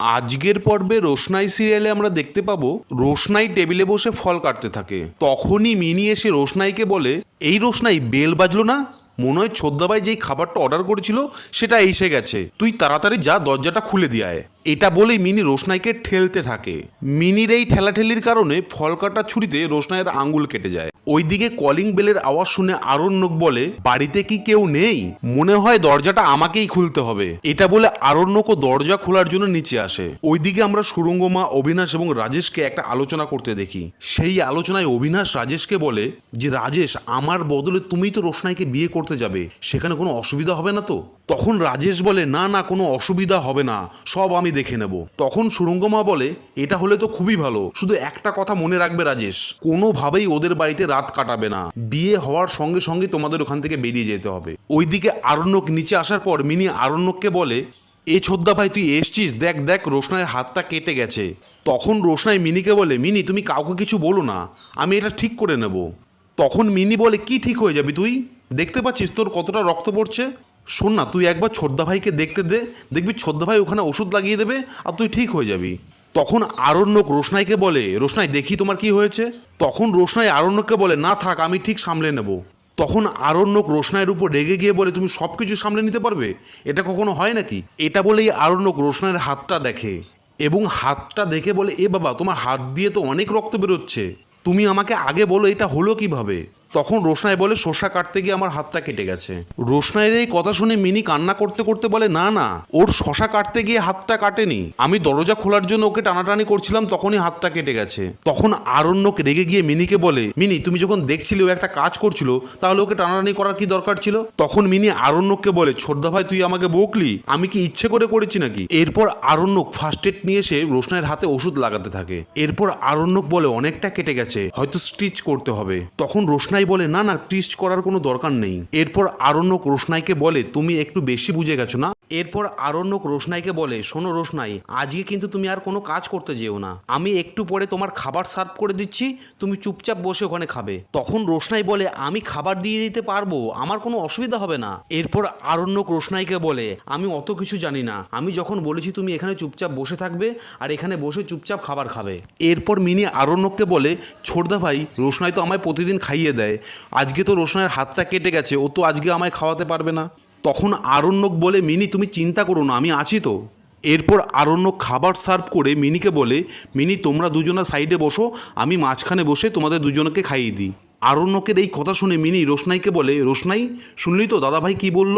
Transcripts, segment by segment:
আজকের পর্বে রোশনাই সিরিয়ালে আমরা দেখতে পাবো রোশনাই টেবিলে বসে ফল কাটতে থাকে। তখনই মিনি এসে রোশনাইকে বলে এই রোশনাই বেল বাজলো না? মনে হয় ছোদ্দাবাই যেই খাবারটা অর্ডার করেছিল, সেটা এসে গেছে। তুই তাড়াতাড়ি যা, দরজাটা খুলে দিয়ে আয়। এটা বলেই মিনি রোশনাইকে ঠেলতে থাকে। মিনির এই ঠেলাঠেলির কারণে ফল কাটার ছুরিতে রোশনাইয়ের আঙ্গুল কেটে যায়। ওইদিকে কলিং বেলের আওয়াজ শুনে আরণ্যক বলে, বাড়িতে কি কেউ নেই? মনে হয় দরজাটা আমাকেই খুলতে হবে। এটা বলে আরণ্যকও দরজা খোলার জন্য নিচে আসে। ওইদিকে আমরা সুরঙ্গমা, অবিনাশ এবং রাজেশকে একটা আলোচনা করতে দেখি। সেই আলোচনায় অবিনাশ রাজেশকে বলে যে, রাজেশ আমার বদলে তুমি তো রোশনাইকে বিয়ে করতে যাবে। সেখানে কোনো অসুবিধা হবে না তো? তখন রাজেশ বলে, না না, কোনো অসুবিধা হবে না। সব আমি দেখে নেব। তখন সুরঙ্গমা বলে, এটা হলে তো খুবই ভালো। শুধু একটা কথা মনে রাখবে রাজেশ। কোনোভাবেই ওদের বাড়িতে রাত কাটাবে না। বিয়ে হওয়ার সঙ্গে সঙ্গে তোমাদের ওখান থেকে বেরিয়ে যেতে হবে। ওইদিকে আরণ্যক নিচে আসার পর মিনি আরণ্যককে বলে, এ ছোদ্দা ভাই, তুই এসছিস? দেখ দেখ, রোশনাইয়ের হাতটা কেটে গেছে। তখন রোশনাই মিনিকে বলে, মিনি, তুমি কাউকে কিছু বলো না। আমি এটা ঠিক করে নেব। তখন মিনি বলে, কি ঠিক হয়ে যাবি তুই? দেখতে পাচ্ছিস তোর কতটা রক্ত পড়ছে? শোন না, তুই একবার ছোদ্দা ভাইকে দেখতে দে, দেখবি ছোদ্দা ভাই ওখানে ওষুধ লাগিয়ে দেবে আর তুই ঠিক হয়ে যাবি। তখন আরণ্যক রোশনাইকে বলে, রোশনাই, দেখি তোমার কি হয়েছে? তখন রোশনাই আরণ্যককে বলে, না থাক, আমি ঠিক সামলে নেব। তখন আরণ্যক রোশনাইয়ের উপর রেগে গিয়ে বলে, তুমি সব কিছু সামলে নিতে পারবে? এটা কখনো হয় নাকি? এটা বলেই আরণ্যক রোশনাইয়ের হাতটা দেখে এবং হাতটা দেখে বলে, এ বাবা, তোমার হাত দিয়ে তো অনেক রক্ত বেরোচ্ছে। তুমি আমাকে আগে বলো এটা হলো কীভাবে? তখন রোশনাই বলে, শসা কাটতে গিয়ে আমার হাতটা কেটে গেছে। রোশনাইয়ের এই কথা শুনে মিনি কান্না করতে করতে বলে, না না, ওর শশা কাটতে গিয়ে হাতটা কাটেনি। আমি দরজা খোলার জন্য ওকে টানাটানি করছিলাম, তখনই হাতটা কেটে গেছে। তখন আরণ্যক রেগে গিয়ে মিনিকে বলে, মিনি, তুমি যখন দেখছিলে ও একটা কাজ করছিল, তাহলে ওকে টানাটানি করার কি দরকার ছিল? তখন মিনি আরণ্যককে বলে, ছোটদা ভাই, তুই আমাকে বকলি? আমি কি ইচ্ছে করে করেছি নাকি? এরপর আরণ্যক ফার্স্ট এড নিয়ে এসে রোশনাইয়ের হাতে ওষুধ লাগাতে থাকে। এরপর আরণ্যক বলে, অনেকটা কেটে গেছে, হয়তো স্টিচ করতে হবে। তখন রোশনাই বলে, না না টিস্ট করার কোনো দরকার নেই। এরপর আরণ্য রোশনাইকে বলে, তুমি একটু বেশি বুঝে গেছো না? এরপর আরণ্যক রোশনাইকে বলে, শোনো রোশনাই, আজকে কিন্তু তুমি আর কোনো কাজ করতে যেও না। আমি একটু পরে তোমার খাবার সার্ভ করে দিচ্ছি, তুমি চুপচাপ বসে ওখানে খাবে। তখন রোশনাই বলে, আমি খাবার দিয়ে দিতে পারব, আমার কোনো অসুবিধা হবে না। এরপর আরণ্যক রোশনাইকে বলে, আমি অত কিছু জানি না। আমি যখন বলেছি তুমি এখানে চুপচাপ বসে থাকবে আর এখানে বসে চুপচাপ খাবার খাবে। এরপর মিনি আরণ্যককে বলে ছোটদা ভাই, রোশনাই তো আমায় প্রতিদিন খাইয়ে দেয়। আজকে তো রোশনাইয়ের হাতটা কেটে গেছে, ও তো আজকে আমায় খাওয়াতে পারবে না। তখন আরণ্যক বলে, মিনি, তুমি চিন্তা করো না, আমি আছি তো। এরপর আরণ্যক খাবার সার্ভ করে মিনিকে বলে, মিনি, তোমরা দুজনা সাইডে বসো, আমি মাঝখানে বসে তোমাদের দুজনকে খাইয়ে দিই। আরণ্যকের এই কথা শুনে মিনি রোশনাইকে বলে, রোশনাই, শুনলি তো, দাদাভাই কি বলল?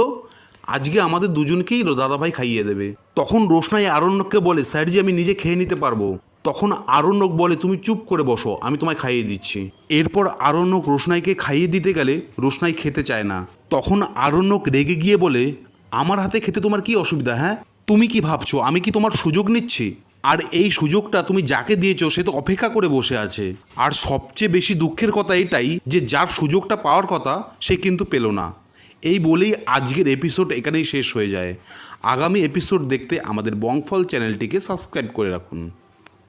আজকে আমাদের দুজনকেই দাদাভাই খাইয়ে দেবে। তখন রোশনাই আরণ্যককে বলে স্যারজি আমি নিজে খেয়ে নিতে পারব। তখন আরণ্যক বলে, তুমি চুপ করে বসো, আমি তোমায় খাইয়ে দিচ্ছি। এরপর আরণ্যক রোশনাইকে খাইয়ে দিতে গেলে রোশনাই খেতে চায় না। তখন আরণ্যক রেগে গিয়ে বলে, আমার হাতে খেতে তোমার কি অসুবিধা হ্যাঁ? তুমি কি ভাবছ, আমি কি তোমার সুযোগ নিচ্ছি? আর এই সুযোগটা তুমি যাকে দিয়েছ, সে তো অপেক্ষা করে বসে আছে। আর সবচেয়ে বেশি দুঃখের কথা এটাই যে, যার সুযোগটা পাওয়ার কথা, সে কিন্তু পেল না। এই বলেই আজকের এপিসোড এখানেই শেষ হয়ে যায়। আগামী এপিসোড দেখতে আমাদের বংফল চ্যানেলটিকে সাবস্ক্রাইব করে রাখুন।